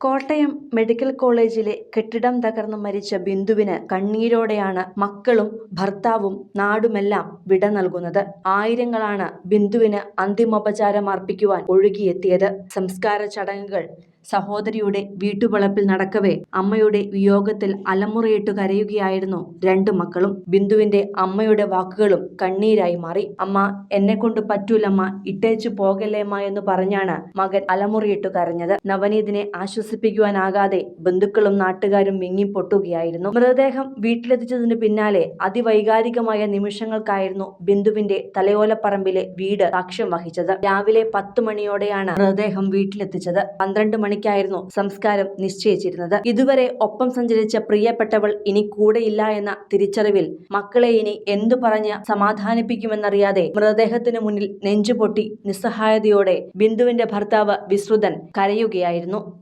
Kottayam medical കോളേജിലെ കെട്ടിടം തകർന്ന് മരിച്ച ബിന്ദുവിന് കണ്ണീരോടെയാണ് മക്കളും ഭർത്താവും നാടുമെല്ലാം വിട നൽകുന്നത്. ആയിരങ്ങളാണ് ബിന്ദുവിന് അന്തിമോപചാരം അർപ്പിക്കുവാൻ ഒഴുകിയെത്തിയത്. സംസ്കാര ചടങ്ങുകൾ സഹോദരിയുടെ വീട്ടുവളപ്പിൽ നടക്കവേ അമ്മയുടെ വിയോഗത്തിൽ അലമുറയിട്ട് കരയുകയായിരുന്നു രണ്ടു മക്കളും. ബിന്ദുവിന്റെ അമ്മയുടെ വാക്കുകളും കണ്ണീരായി മാറി. അമ്മ എന്നെ കൊണ്ട് പറ്റൂലമ്മ ഇട്ടേച്ചു പോകല്ലേമ്മ എന്ന് പറഞ്ഞാണ് മകൻ അലമുറയിട്ട് കരഞ്ഞത്. നവനീതിനെ ആശ്വസിപ്പിക്കുവാനാകാതെ ബന്ധുക്കളും നാട്ടുകാരും മിങ്ങിപ്പൊട്ടുകയായിരുന്നു മൃതദേഹം വീട്ടിലെത്തിച്ചതിന് പിന്നാലെ അതിവൈകാരികമായ നിമിഷങ്ങൾക്കായിരുന്നു ബിന്ദുവിന്റെ തലയോലപ്പറമ്പിലെ വീട് സാക്ഷ്യം വഹിച്ചത്. രാവിലെ പത്തു മണിയോടെയാണ് മൃതദേഹം വീട്ടിലെത്തിച്ചത്. പന്ത്രണ്ട് മണിക്കായിരുന്നു സംസ്കാരം നിശ്ചയിച്ചിരുന്നത്. ഇതുവരെ ഒപ്പം സഞ്ചരിച്ച പ്രിയപ്പെട്ടവൾ ഇനി കൂടെയില്ല എന്ന തിരിച്ചറിവിൽ മക്കളെ ഇനി എന്തു പറഞ്ഞ് സമാധാനിപ്പിക്കുമെന്നറിയാതെ മൃതദേഹത്തിന് മുന്നിൽ നെഞ്ചുപൊട്ടി നിസ്സഹായതയോടെ ബിന്ദുവിന്റെ ഭർത്താവ് വിശ്രുതൻ കരയുകയായിരുന്നു.